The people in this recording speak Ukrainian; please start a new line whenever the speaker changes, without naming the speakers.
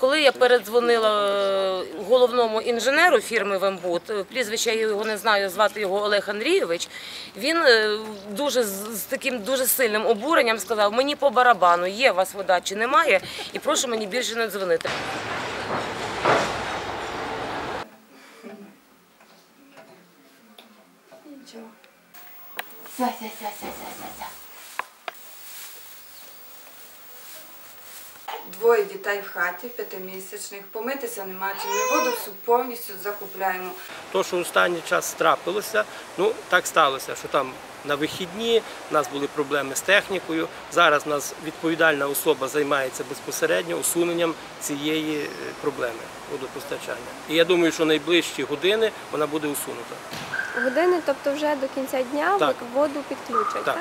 Коли я передзвонила е, головному інженеру фірми Вембут, е, прізвище я його не знаю, звати його Олег Андрійович. Він е, дуже з таким дуже сильним обуренням сказав: мені по барабану, є у вас вода чи немає, і прошу мені більше не дзвонити.
Нічого. Двоє дітей в хаті, п'ятимісячних, помитися нема чим, ми воду всю повністю закупляємо.
То, що останній час трапилося, ну так сталося, що там на вихідні у нас були проблеми з технікою. Зараз у нас відповідальна особа займається безпосередньо усуненням цієї е, проблеми водопостачання. І я думаю, що найближчі години вона буде усунута.
Години, тобто вже до кінця дня
Так.
воду підключать.
Так.